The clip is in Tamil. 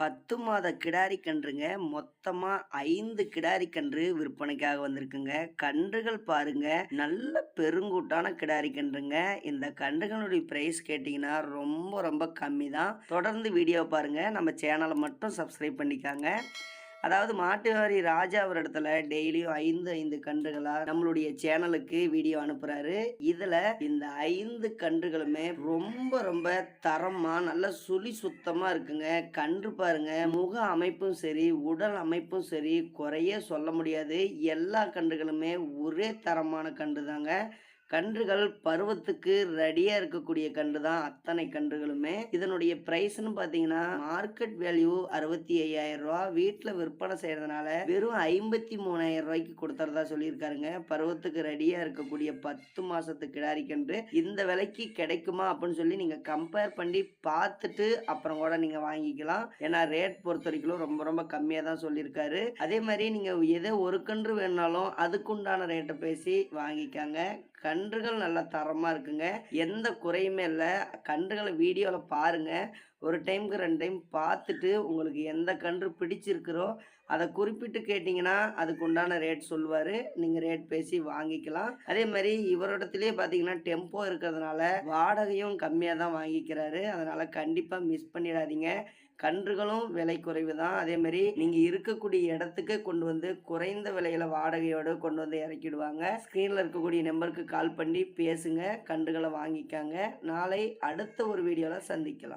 பத்து மாத கிடாரி கன்றுங்க. மொத்தமாக ஐந்து கிடாரி கன்று விற்பனைக்காக வந்திருக்குங்க. கன்றுகள் பாருங்க. நல்ல பெருங்கூட்டான கிடாரி கன்றுங்க. இந்த கன்றுகளுடைய ப்ரைஸ் கேட்டிங்கன்னா ரொம்ப ரொம்ப கம்மி தான் தொடர்ந்து வீடியோ பாருங்க. நம்ம சேனலை மட்டும் சப்ஸ்கிரைப் பண்ணிக்காங்க. அதாவது மாட்டுவாரி ராஜா ஒரு இடத்துல டெய்லியும் ஐந்து ஐந்து கன்றுகளா நம்மளுடைய சேனலுக்கு வீடியோ அனுப்புறாரு. இதுல இந்த ஐந்து கன்றுகளுமே ரொம்ப ரொம்ப தரமா நல்ல சுழி சுத்தமா இருக்குங்க. கன்று பாருங்க முக அமைப்பும் சரி உடல் அமைப்பும் சரி குறைய சொல்ல முடியாது. எல்லா கன்றுகளுமே ஒரே தரமான கன்று தாங்க கன்றுகள் பருவத்துக்கு ரெடியா இருக்கக்கூடிய கன்று தான் அத்தனை கன்றுகளுமே. இதனுடைய பிரைஸ்னு பாத்தீங்கன்னா மார்க்கெட் வேல்யூ அறுபத்தி ஐயாயிரம் ரூபா. வீட்டுல விற்பனை செய்யறதுனால வெறும் ஐம்பத்தி மூணாயிரம் ரூபாய்க்கு கொடுத்துறதா சொல்லியிருக்காருங்க. பருவத்துக்கு ரெடியா இருக்கக்கூடிய பத்து மாசத்து கிடாரி கன்று இந்த விலைக்கு கிடைக்குமா அப்படின்னு சொல்லி நீங்க கம்பேர் பண்ணி பார்த்துட்டு அப்புறம் கூட நீங்க வாங்கிக்கலாம். ஏன்னா ரேட் பொறுத்த வரைக்கும் ரொம்ப ரொம்ப கம்மியா தான் சொல்லியிருக்காரு. அதே மாதிரி நீங்க எதோ ஒரு கன்று வேணாலும் அதுக்குண்டான ரேட்டை பேசி வாங்கிக்காங்க. கன்றுகள் நல்ல தரமாக இருக்குங்க. எந்த குறையுமே இல்லை. கன்றுகளை வீடியோவில் பாருங்கள் ஒரு டைமுக்கு ரெண்டு டைம் பார்த்துட்டு உங்களுக்கு எந்த கன்று பிடிச்சிருக்கிறோ அதை குறிப்பிட்டு கேட்டிங்கன்னா அதுக்கு உண்டான ரேட் சொல்லுவார். நீங்கள் ரேட் பேசி வாங்கிக்கலாம். அதே மாதிரி இவரோடத்துலேயே பார்த்தீங்கன்னா டெம்போ இருக்கிறதுனால வாடகையும் கம்மியாக தான் வாங்கிக்கிறாரு. அதனால் கண்டிப்பாக மிஸ் பண்ணிடாதீங்க. கன்றுகளும் விலை குறைவு தான் அதே மாதிரி நீங்கள் இருக்கக்கூடிய இடத்துக்கு கொண்டு வந்து குறைந்த விலையில் வாடகையோடு கொண்டு வந்து இறக்கிடுவாங்க. ஸ்க்ரீனில் இருக்கக்கூடிய நம்பருக்கு கால் பண்ணி பேசுங்க. கன்றுகளை வாங்கிக்காங்க. நாளை அடுத்த ஒரு வீடியோவில் சந்திக்கலாம்.